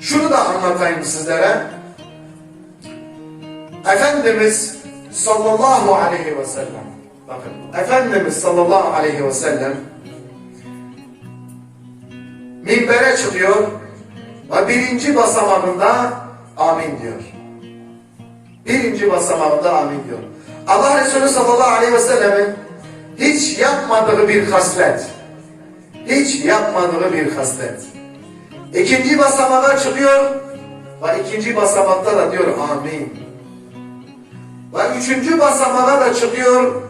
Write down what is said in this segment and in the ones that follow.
Şunu da anlatayım sizlere. Efendimiz sallallahu aleyhi ve sellem bakın Efendimiz sallallahu aleyhi ve sellem minbere çıkıyor ve birinci basamağında amin diyor. Birinci basamağında amin diyor. Allah Resulü sallallahu aleyhi ve sellemin hiç yapmadığı bir haslet, hiç yapmadığı bir haslet. İkinci basamağa çıkıyor ve ikinci basamakta da diyor amin. Ve üçüncü basamağa da çıkıyor,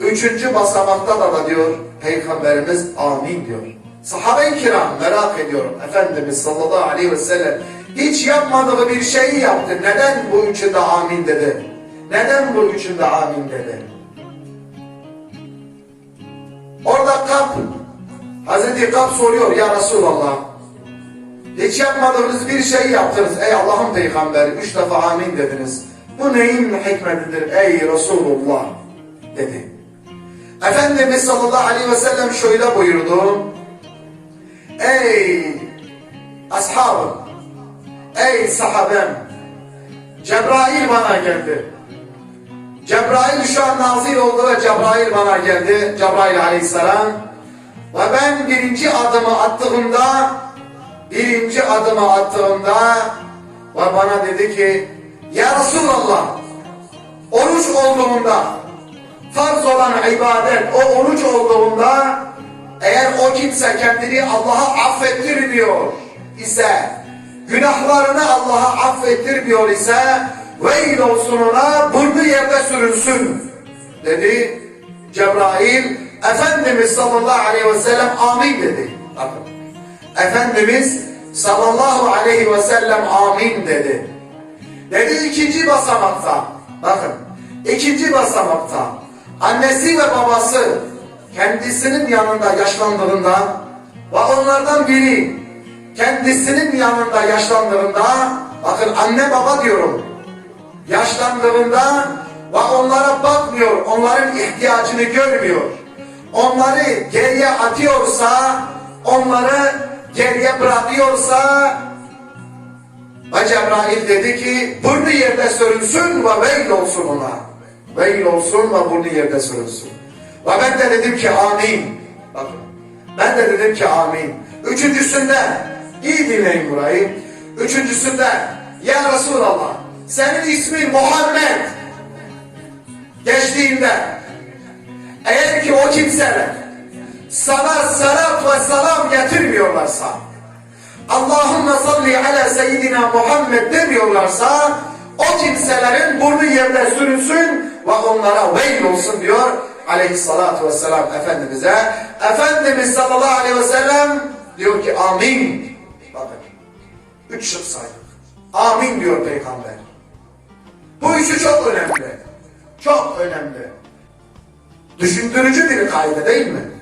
üçüncü basamakta da, da diyor Peygamberimiz amin diyor. Sahabe-i kiram merak ediyorum Efendimiz sallallahu aleyhi ve sellem hiç yapmadığı bir şeyi yaptı. Neden bu üçünde amin dedi? Neden bu üçünde amin dedi? Orada Kap, Hazreti Kap soruyor ya Resulallah hiç yapmadığınız bir şey yaptınız ey Allah'ın peygamberi üç defa amin dediniz. Bu neyin hikmetidir ey Resulullah dedi. Efendimiz sallallahu aleyhi ve sellem şöyle buyurdu. Ey ashabım, ey sahabem, Cebrail bana geldi. Cebrail şu an nazil oldu ve Cebrail bana geldi. Cebrail aleyhisselam. Ve ben birinci adımı attığımda, birinci adımı attığımda ve bana dedi ki, Ya Resulallah, oruç olduğunda, farz olan ibadet, o oruç olduğunda, eğer o kimse kendini Allah'a affettirmiyor ise, günahlarını Allah'a affettirmiyor ise, veil olsun ona, burnu yerde sürünsün, dedi Cebrail. Efendimiz sallallahu aleyhi ve sellem amin dedi. Bakın. Efendimiz sallallahu aleyhi ve sellem amin dedi. Dedi ikinci basamakta, bakın ikinci basamakta annesi ve babası kendisinin yanında yaşlandığında ve onlardan biri kendisinin yanında yaşlandığında bakın anne baba diyorum yaşlandığında ve onlara bakmıyor, onların ihtiyacını görmüyor. Onları geriye atıyorsa, onları geriye bırakıyorsa ve Cebrail dedi ki burnu yerde sürünsün ve veil olsun ona. Veil olsun ve burnu yerde sürünsün. Ve ben de dedim ki amin. Bakın. Ben de dedim ki amin. Üçüncüsünde iyi dinleyin burayı. Üçüncüsünde ya Resulallah senin ismin Muhammed geçtiğinde eğer ki o kimseler sana salat ve salam getirmiyorlarsa Allahümme salli ala seyyidina Muhammed demiyorlarsa o kimselerin burnu yerde sürünsün ve onlara veil olsun diyor aleyhissalatu vesselam Efendimiz'e. Efendimiz sallallahu aleyhi ve sellem diyor ki amin. Bakın. Üç şık saydık. Amin diyor peygamber. Bu üçü çok önemli. Çok önemli. Düşündürücü bir kaide değil mi?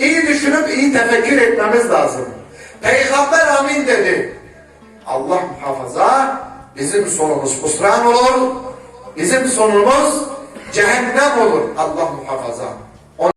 İyi düşünüp iyi tefekkür etmemiz lazım. Peygamber amin dedi. Allah muhafaza bizim sonumuz husran olur. Bizim sonumuz cehennem olur. Allah muhafaza.